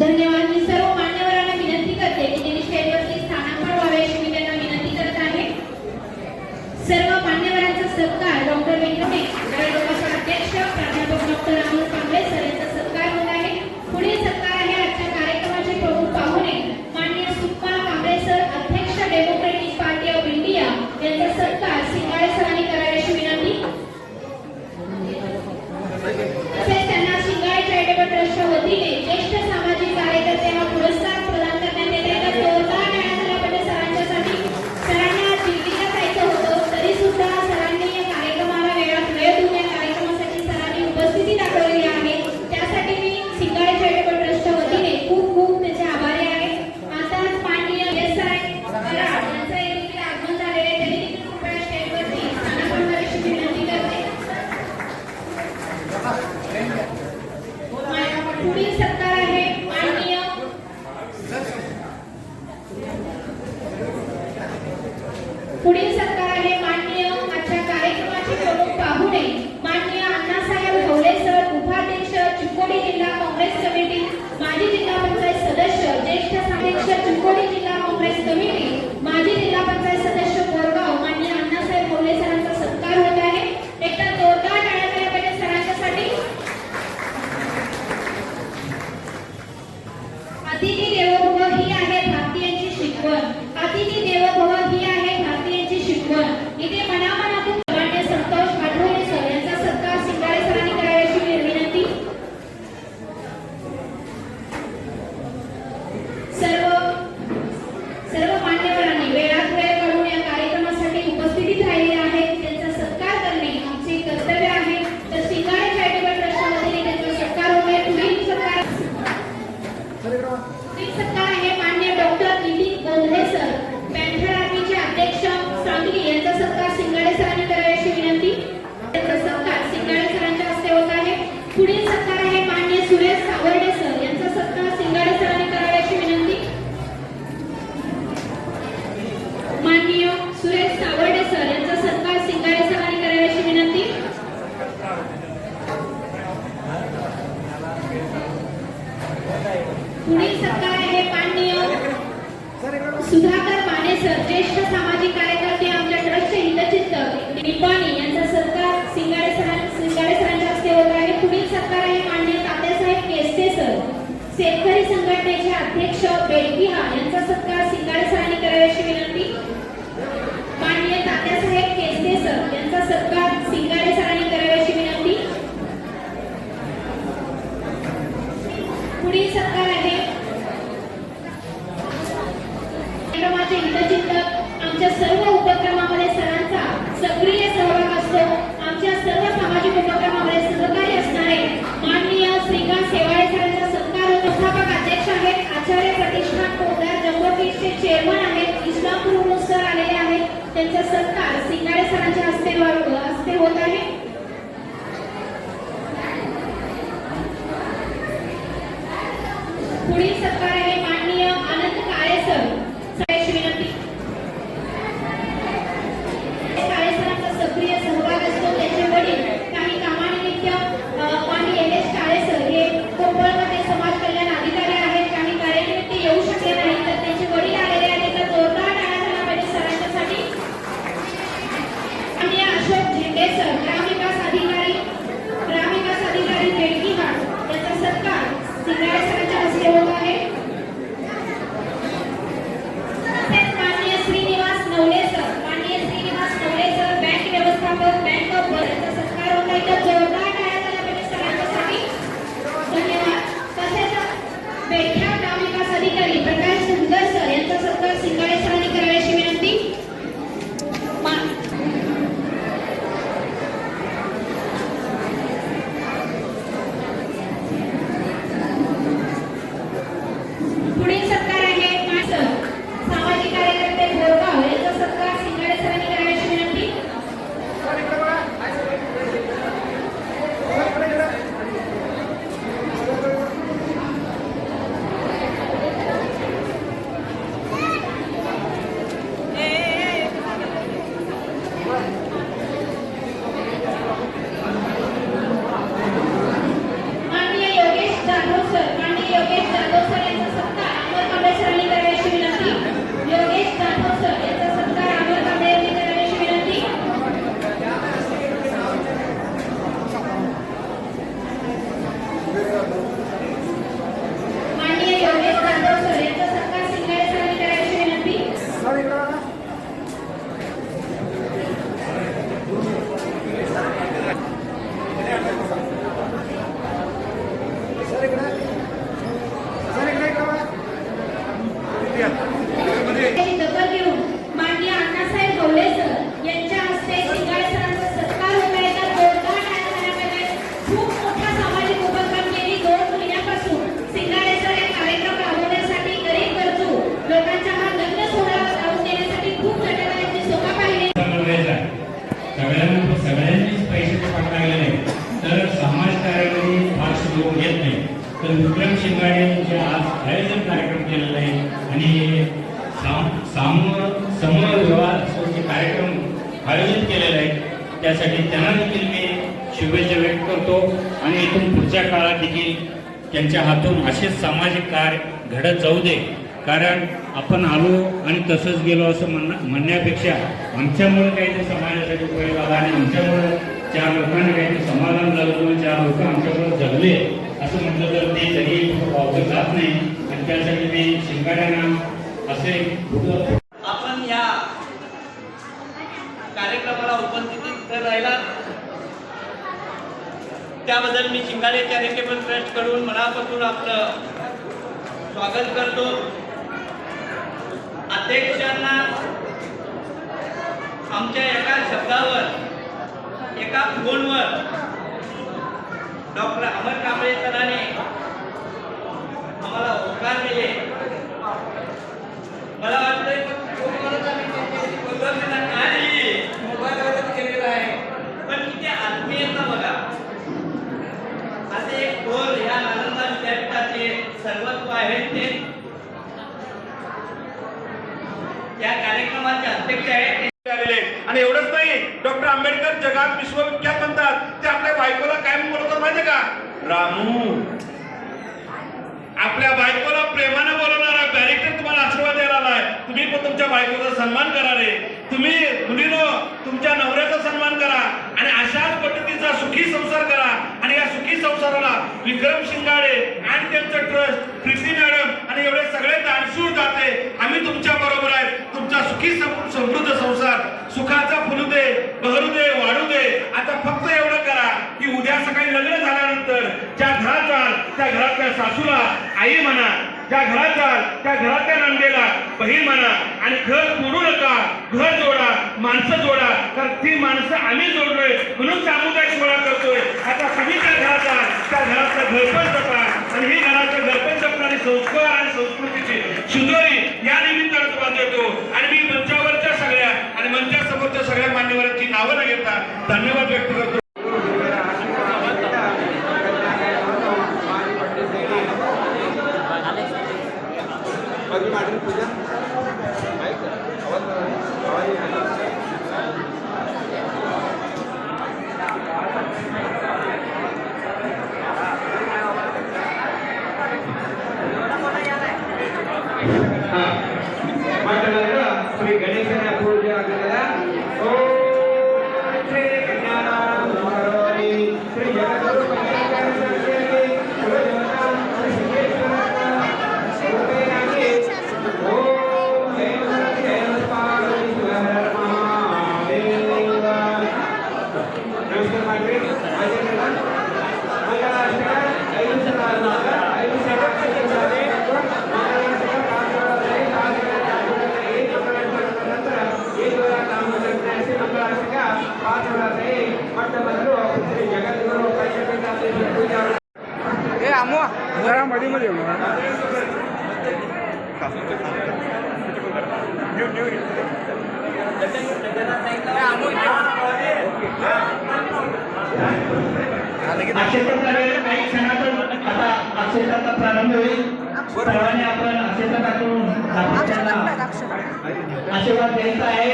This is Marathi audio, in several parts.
धन्यवाद. मी सर्व मान्यवरांना विनंती करते की त्यांनी स्टेजवरती स्थानापण व्हावे अशी मी त्यांना विनंती करत आहे. सर्व मान्यवरांचा सत्कार डॉक्टर व्यंकटेश अध्यक्ष प्राध्यापक डॉक्टर अमोल Thank you. मुलगी यांचा सत्कार सिंगाडे सरांनी विनंती. सत्कार सिंगाडे सरांच्या हस्ते होत आहे. पुढील सत्कार आहे सुरेश सावर्डे सर. यांचा सत्कार सिंगाडे सरांनी विनंती. माननीय सुरेश सावर्डे सर यांचा सत्कार सिंगाडे सरांनी करावी विनंती. पुढील सत्कार आहे माननीय सुधाकर माने सर ज्येष्ठ शेतकरी संघटनेचे अध्यक्ष बेडकिहा यांचा सत्कार सिंगाळे सरांनी करावी विनंती. माननीय तात्यासाहेब केसने सर यांचा सत्कार सिंगाळे सरांनी करावी अशी विनंती. पुढील सत्कार आहे. कार्यक्रमाचे हितचिंतक आमच्या सर्व त्यांचा सत्कार सिंगाडे सरांच्या हस्ते हस्ते होत आहे. आणि साम साम समविवाह जे कार्यक्रम आयोजित केलेला आहे त्यासाठी त्यांना देखील मी शुभेच्छा व्यक्त करतो. आणि इथून पुढच्या काळात देखील त्यांच्या हातून असेच सामाजिक कार्य घडत जाऊ दे. कारण आपण आलो आणि तसंच गेलो असं म्हणणं म्हणण्यापेक्षा आमच्यामुळे काहीतरी समाजासाठी उपयोग आला आणि आमच्यामुळे चार लोकांना काहीतरी समाधान झालं किंवा चार लोक आमच्याबरोबर जगले असं म्हटलं तर ते तरी वावगं जात नाही. आणि त्यासाठी मी शिंगाड्यांना असे आपण या कार्यक्रमाला उपस्थित राहिला त्याबद्दल मी शिंगाडे चॅरिटेबल ट्रस्टकडून मनापासून आपलं स्वागत करतो. अध्यक्षांना आमच्या एका शब्दावर एका फोनवर डॉक्टर अमर कांबळे सरांनी आम्हाला होकार दिले. मला वाटतंय आणि मोबाईलवरच केलेलं आहे. पण किती आत्मीयता बघा. असे एक खोल या नालंदा विद्यापीठाचे सर्वत्व आहेत ते. या कार्यक्रमाचे अध्यक्ष आहेत. आणि एवढंच नाही डॉक्टर आंबेडकर जगात विश्वविख्यात म्हणतात. ते आपल्या बायकोला काय बोलवतात माहितीये का? रामू. आपल्या बायकोला प्रेमाने बोलवणारा डायरेक्टर तुम्हाला आशीर्वाद द्यायला आलाय. तुम्ही पण तुमच्या बायकोचा सन्मान करा रे. तुम्ही मुलीनो तुमच्या नवऱ्याचा सन्मान करा आणि अशाच पद्धतीचा सुखी संसार करा. आणि या सुखी संसाराला विक्रम शिंगाडे आणि त्यांचं ट्रस्ट प्रीती मॅडम आणि एवढे सगळे दानशूर जाते. आम्ही तुमच्या बरोबर आहे तुमचा सुखी समृद्ध संसार सुखाचा फुलू दे बहरू दे वाढू दे आता फक्त एवढं करा की उद्या सकाळी लग्न झाल्यानंतर ज्या घरात जाल त्या घरातल्या सासूला आई म्हणा ज्या घरात जाल त्या घरातल्या नंदेला बहीण म्हणा आणि घर तोडू नका घर जोडा माणसं जोडा तर ती माणसं आम्ही जोडलोय म्हणून सामुदायिक सोहळा करतोय. आता तुम्ही त्या घरात जाल त्या घरातलं घर पण प्रारंभ होईल सर्वांनी आपण अक्षेत्र टाकून आशीर्वाद द्यायचा आहे.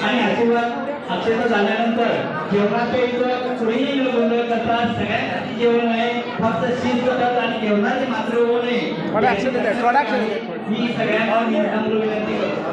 आणि आशीर्वाद अक्षेत्र झाल्यानंतर जेवणाच्या इथं कुणीही गोंधळ करतात सगळ्यांसाठी जेवण फक्त शीत करतात आणि जेवणाची मात्र होऊ नये. मी सगळ्यांना नम्र विनंती करतो.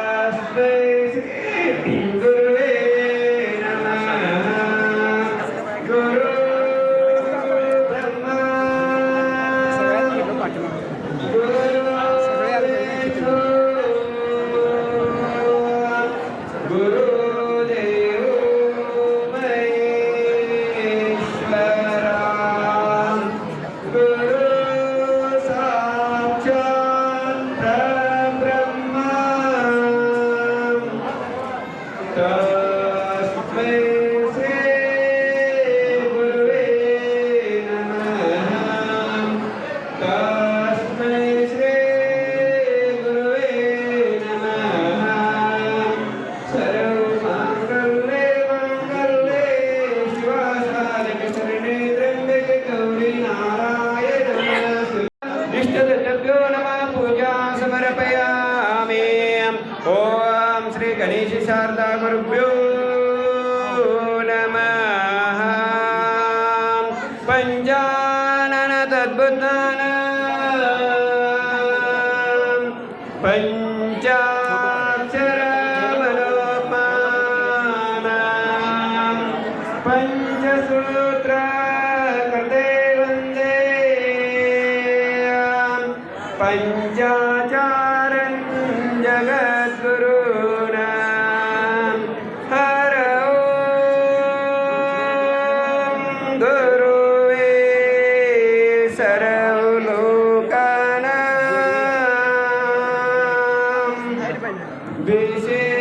गणेश शारदा गुरुभ्यो नमः पंचानन तद्भुतानां पञ्चाक्षर मनोपानां पञ्चसूत्र कृते वन्दे पञ्चाचारन् দেশে